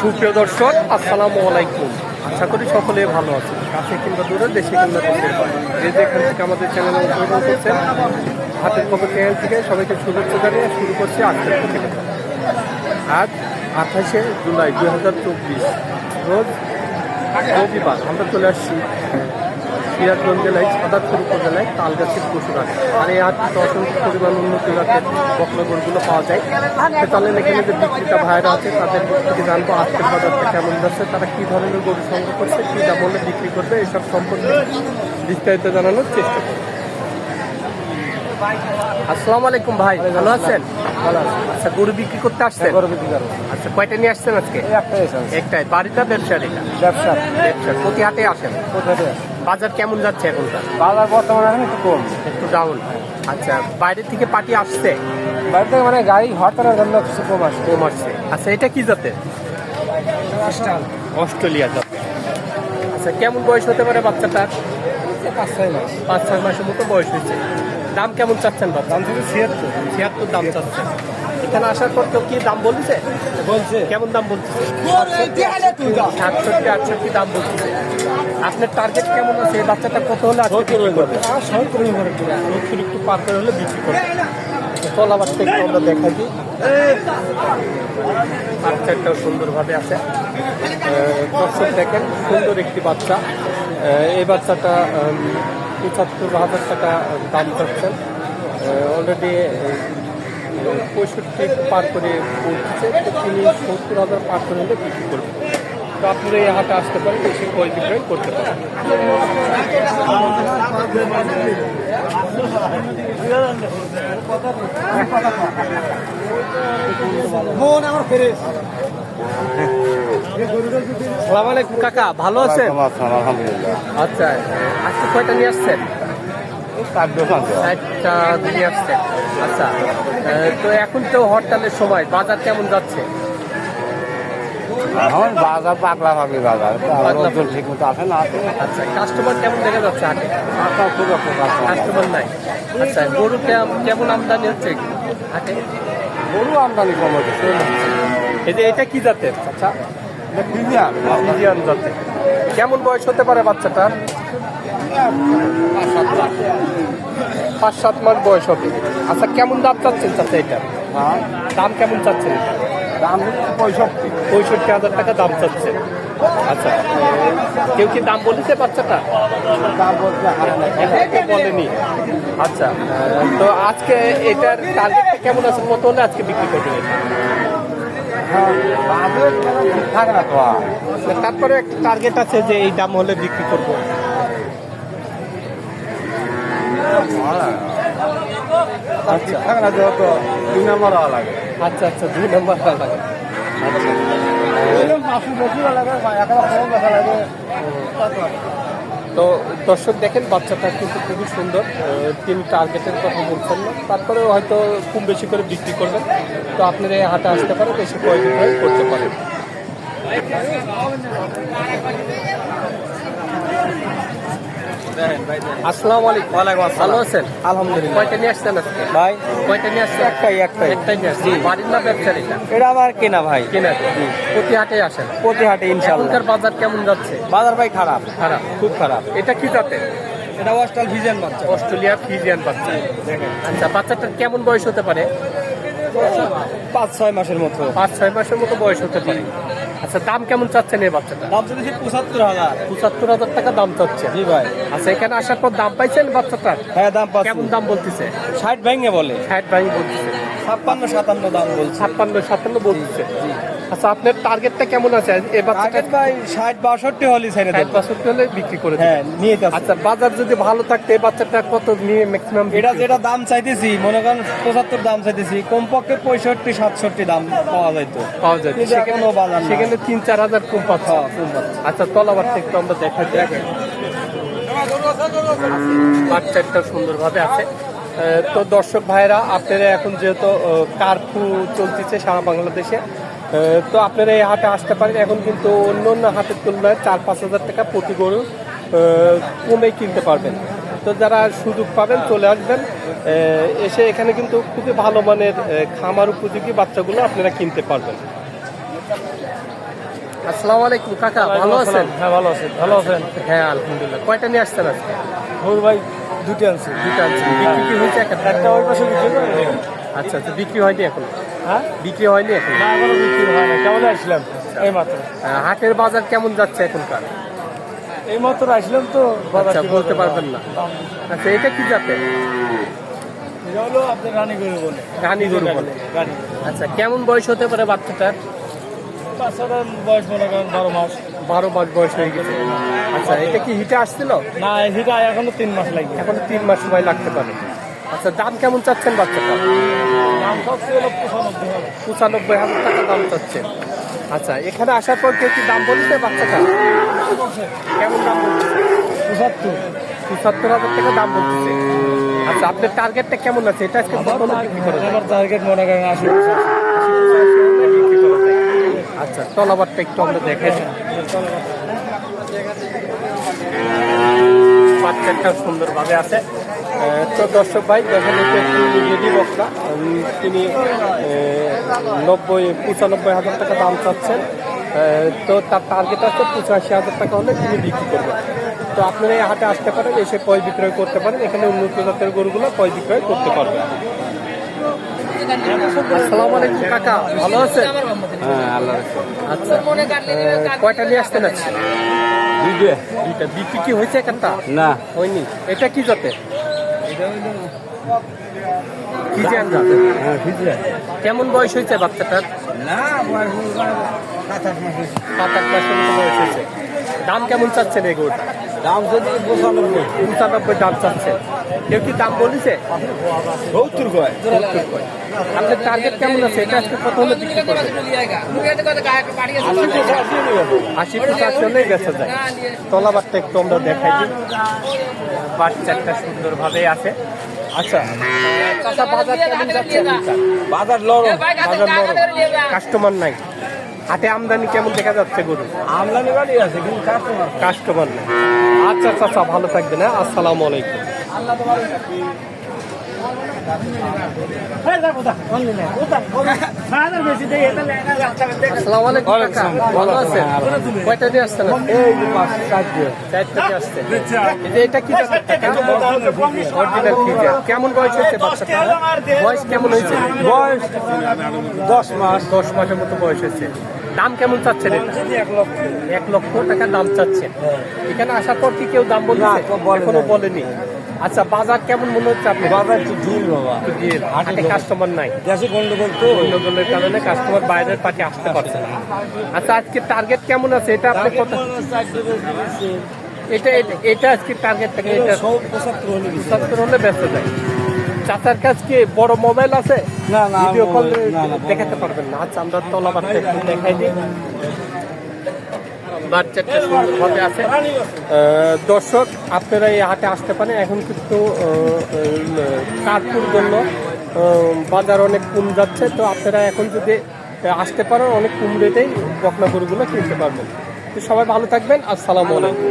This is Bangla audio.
সুপ্রিয় দর্শক, আসসালামু আলাইকুম। আশা করি সকলে ভালো আছে কাছে কিংবা দূরে, দেশে কিংবা দেশের যে যেখান থেকে আমাদের চ্যানেলে অংশগ্রহণ করছেন হাতের খবর চ্যানেল থেকে সবাইকে শুভেচ্ছা জানিয়ে শুরু করছি আজকের থেকে আজ আঠাশে জুলাই দু হাজার চব্বিশ, রোজ রবিবার আমরা চলে আসছি সিরাজগঞ্জ জেলায় সাদাতপুর উপজেলায় তালগাছির পশুরাট আর এই হাটটিতে অসংখ্য পরিমাণ উন্নত জাতের বকনা পাওয়া যায়। তো চলেন এখানে যে বিক্রেতা ভাইরা আছে তাদের থেকে জানব আজকের বাজারটা কেমন যাচ্ছে তারা কী ধরনের গরু সংগ্রহ করছে কী দামে বিক্রি করবে এসব সম্পর্কে বিস্তারিত জানানোর চেষ্টা করব। আসসালামু আলাইকুম ভাই ভালো আছেন? আচ্ছা গরু বিক্রি করতে আসছেন? গরু বিক্রি করব আচ্ছা কয়টা নিয়ে আসছেন আজকে? একটাই একটাই বাড়িটা ব্যবসার এটা? ব্যবসা ব্যবসা প্রতি হাতে আসেন? কোথাতে বাজার কেমন যাচ্ছে এখনকার বাজার বর্তমানে এখন একটু কম। একটু ডাউন আচ্ছা বাইরে থেকে পার্টি আসছে? বাইরে থেকে মানে গাড়ি হরতালের জন্য কিছু কম আসছে। কম আসছে। আচ্ছা এটা কি জাতের? অস্ট্রেলিয়া জাতের আচ্ছা কেমন বয়স হতে পারে বাচ্চাটার? পাঁচ ছয় মাস। পাঁচ ছয় মাসের মতো বয়স হয়েছে। দাম কেমন চাচ্ছেন বাচ্চা দাম থেকে ছিয়াত্তর। ছিয়াত্তর দাম চাচ্ছেন এখানে আসার পর কেউ কি দাম বলছে? বলছে। কেমন দাম বলছে? সাতষট্টি আটষট্টি দাম বলছে। আপনার টার্গেট কেমন আছে? এই বাচ্চাটা কত হলে আজকে বিক্রি করবে? আর সব করে একটু পার করে হলে বিক্রি করবে। থেকে আমরা দিই। বাচ্চাটাও সুন্দরভাবে আছে। আহ, দর্শক দেখেন সুন্দর একটি বাচ্চা। এই বাচ্চাটা পঁচাত্তর হাজার টাকা দাম চাচ্ছেন অলরেডি পঁয়ষট্টি পার করে পৌঁছেছে তো তিনি সত্তর হাজার পার করে হলে বিক্রি করবেন তো আপনারা এই হাটে আসতে পারেন এসে ক্রয় বিক্রয় করতে পারেন। বোন আমার ফেরে সালাম আলাইকুম কাকা ভালো আছেন? আলহামদুলিল্লাহ। আচ্ছা আজকে কয়টা নিয়ে আসছেন? চার নিয়ে আসছেন। আচ্ছা তো এখন তো হরতালের সময় বাজার কেমন যাচ্ছে? এখন বাজার পাগলা পাগলি বাজার লোকজন ঠিক মতো আসে না। আচ্ছা কাস্টমার কেমন দেখা যাচ্ছে হাটে আপনার খুব একটা কাস্টমার নাই। আচ্ছা গরু কেম- কেমন আমদানি হচ্ছে? হাটে গরু আমদানি কম হচ্ছে যে এটা কি জাতের? আচ্ছা প্রিমিয়াম ইন্ডিয়ান জাতের। কেমন বয়স হতে পারে বাচ্চাটার পাঁচ সাত মাস বয়স হবে। আচ্ছা কেমন দাম চাচ্ছেন চাচা এটা? দাম কেমন চাচ্ছেন? এটা দাম পঁয়ষট্টি। পঁয়ষট্টি হাজার টাকা দাম চাচ্ছে। আচ্ছা কেউ কি দাম বলেছে বাচ্চাটা? দাম কেউ বলেনি। আচ্ছা তো আজকে এটার টার্গেটটা কেমন আছে? কত হলে আজকে বিক্রি করবেন এটা? হ্যাঁ, তো তারপরে একটা টার্গেট আছে যে এই দাম হলে বিক্রি করব। আর ঠিক থাকে না যেহেতু দুই নম্বর লাগে। আচ্ছা আচ্ছা দুই নম্বর লাগে। তো দর্শক দেখেন বাচ্চাটা কিন্তু খুবই সুন্দর। তিনি টার্গেটের কথা বলছেন না। তারপরেও হয়তো খুব বেশি করে বিক্রি করবেন। তো আপনারা এই হাটে আসতে পারেন বেশি ক্রয় করতে পারেন। আসসালামু আলাইকুম। ওয়ালাইকুম ভালো আছেন? আলহামদুলিল্লাহ। কয়টা নিয়ে আসছেন আজকে? ভাই? কয়টা নিয়ে আসছেন? একটাই একটাই। একটাই নিয়ে আসছেন। বাড়ির না ব্যবসার এটা এটা আমার কেনা ভাই। কেনা। প্রতি হাটে আসেন? প্রতি হাটে ইনশাল্লাহ। এখনকার বাজার কেমন যাচ্ছে? বাজার ভাই খারাপ। খারাপ। খুব খারাপ। এটা কি জাতে এটা ওয়াস্টাল ভিজেন বাচ্চা। অস্ট্রেলিয়া ফিজিয়ান বাচ্চা। আচ্ছা বাচ্চাটার কেমন বয়স হতে পারে? পাঁচ ছয় মাসের মতো। পাঁচ ছয় মাসের মতো বয়স হতে পারে। আচ্ছা দাম কেমন চাচ্ছেন এই বাচ্চাটা? দাম চাচ্ছে পঁচাত্তর হাজার। পঁচাত্তর হাজার টাকা দাম চাচ্ছে। জি ভাই। আচ্ছা এখানে আসার পর দাম পাইছেন বাচ্চাটার? হ্যাঁ দাম পাচ্ছি। কেমন দাম বলতেছে? ষাট ভেঙে বলে। ষাট ভাই বলতেছে। ছাপ্পান্ন সাতান্ন দাম বলছে। ছাপ্পান্ন সাতান্ন বলতেছে। আচ্ছা আপনার টার্গেটটা কেমন আছে? এই বাচ্চাটা ভাই ষাট বাষট্টি হলে ছেড়ে দেবো। বাষট্টি হলে বিক্রি করে হ্যাঁ নিয়ে যাচ্ছে। আচ্ছা বাজার যদি ভালো থাকতো এই বাচ্চাটা কত নিয়ে ম্যাক্সিমাম এটা যেটা দাম চাইতেছি মনে করেন পঁচাত্তর দাম চাইতেছি কমপক্ষে পঁয়ষট্টি সাতষট্টি দাম পাওয়া যাইতো। পাওয়া যায় সেখানে বাজার সেখানে তিন চার হাজার কম পাচ্ছে। হ্যাঁ, কম পাচ্ছে। আচ্ছা তলাবার একটু আমরা দেখা দেখেন। বাচ্চাটা সুন্দরভাবে আছে। তো দর্শক ভাইরা আপনারা এখন যেহেতু কারফু চলতেছে সারা বাংলাদেশে তো আপনারা এই হাটে আসতে পারেন। এখন কিন্তু অন্য অন্য হাটের তুলনায় চার পাঁচ হাজার টাকা প্রতি গরু কমে কিনতে পারবেন। তো যারা সুযোগ পাবেন চলে আসবেন। এসে এখানে কিন্তু খুবই ভালো মানের খামার উপযোগী বাচ্চাগুলো আপনারা কিনতে পারবেন। আসসালামু আলাইকুম কাকা ভালো আছেন? হ্যাঁ ভালো আছেন ভালো আছেন? হ্যাঁ আলহামদুলিল্লাহ। কয়টা নিয়ে আসছেন আজকে? গরু ভাই দুটি আনছি। দুটো আনছেন। বিক্রি কি হয়েছে একটা একটা ওই পাশে বিক্রি আচ্ছা আচ্ছা বিক্রি হয়নি এখন। হ্যাঁ? বিক্রি হয়নি এখন? না এখনও বিক্রি হয় না কেমন আসলাম? এই মাত্র হাটের বাজার কেমন যাচ্ছে এখনকার? এই মাত্র আসলাম তো বাজার আচ্ছা বলতে? পারবেন না। আচ্ছা এটা কি জাতে এটা হলো আপনার রানী গরু বলে। রানী গরু বলে। আচ্ছা কেমন বয়স হতে পারে বাচ্চাটার? বাচ্চাটার বয়স মনে করেন বারো মাস। বারো মাস বয়স হয়ে গেছে। আচ্ছা এটা কি হিটে আসছিল? না হিটা এখনও তিন মাস লাগবে। এখন তিন মাস সময় লাগতে পারে। আচ্ছা দাম কেমন চাচ্ছেন বাচ্চাটা? পঁচানব্বই হাজার। টাকা দাম চাচ্ছেন। আচ্ছা এখানে আসার পর কেউ কি দাম বলছে বাচ্চাটা? কেমন দাম বলছে? পঁচাত্তর। পঁচাত্তর হাজার টাকা দাম বলতেছে আচ্ছা আপনার টার্গেটটা কেমন আছে? এটা আজকে? আমার টার্গেট মনে করেন আশি। আচ্ছা তলাবারটা একটু আমরা দিই। বাচ্চাটা সুন্দরভাবে আছে। তো দর্শক ভাই দেখেন রেডি বক্তা তিনি নব্বই পঁচানব্বই হাজার টাকা দাম চাচ্ছেন। তো তার টার্গেট আছে পঁচাশি হাজার টাকা হলে তিনি বিক্রি করবেন। তো আপনারা এই হাটে আসতে পারেন এসে ক্রয় বিক্রয় করতে পারেন। এখানে উন্নত জাতের গরুগুলো ক্রয় বিক্রয় করতে পারবেন। আসসালামু আলাইকুম কাকা ভালো আছেন? হ্যাঁ আল্লাহ আচ্ছা কয়টা নিয়ে দুইটা। দুইটা। বিক্রি কি হয়েছে একটা না। হয়নি। এটা কি জাতে হ্যাঁ কেমন বয়স হয়েছে বাচ্চাটার না সাত আট মতো বয়স হয়েছে। দাম কেমন চাচ্ছেন গরুটা? দাম যদি পঁচানব্বই। পঁচানব্বই দাম চাচ্ছেন কেউ কি দাম বলেছে? সত্তর কয়। সত্তর কয়। আপনার টার্গেট কেমন আছে? এটা আজকে কত হলে বিক্রি করবেন? আশি পঁচাশি হলেই বেচা যায়। তলাবারটা একটু আমরা দেখাই দিই। বাচ্চাটা সুন্দরভাবে আছে। আচ্ছা চাচা বাজার কেমন যাচ্ছে? বাজার লরম বাজার কাস্টমার নাই। হাটে আমদানি কেমন দেখা যাচ্ছে গরু? আমদানি বাড়ি আছে কিন্তু কাস্টমার কাস্টমার নাই। আচ্ছা চাচা ভালো থাকবেন হ্যাঁ? আসসালামু আলাইকুম। আসসালামু কেমন বয়স হয়েছে বয়স কেমন হয়েছে বয়স দশ মাস দশ মাসের মতো বয়স হয়েছে দাম কেমন চাচ্ছেন এক লক্ষ টাকা দাম চাচ্ছেন এখানে আসার পর কি কেউ দাম বলছে? না, কেউ বলে এখনও নাই। বলেনি। আচ্ছা বাজার কেমন মনে হচ্ছে আপনি বাজার একটু ঝুল বাবা। হাটে কাস্টমার নাই। দেশে গন্ডগোল তো। গন্ডগোলের কারণে কাস্টমার বাইরের পার্টি আসতে পারছে না। আচ্ছা আজকে টার্গেট কেমন আছে? এটা আপনি কত এটা এটা- আজকে টার্গেট থাকে এটা পঁচাত্তর হলে ব্যস্ত যায় চাচার কাছ কি বড় মোবাইল আছে? না না ভিডিও কল দেখাতে পারবেন না। আচ্ছা আমরা তলাবার দেখাই দিই। দর্শক, আপনারা এই হাটে আসতে পারেন। এখন কিন্তু কার্পুর জন্য বাজার অনেক কম যাচ্ছে। তো আপনারা এখন যদি আসতে পারেন, অনেক কম রেটেই বকনা কিনতে পারবেন। তো সবাই ভালো থাকবেন। আসসালামু আলাইকুম।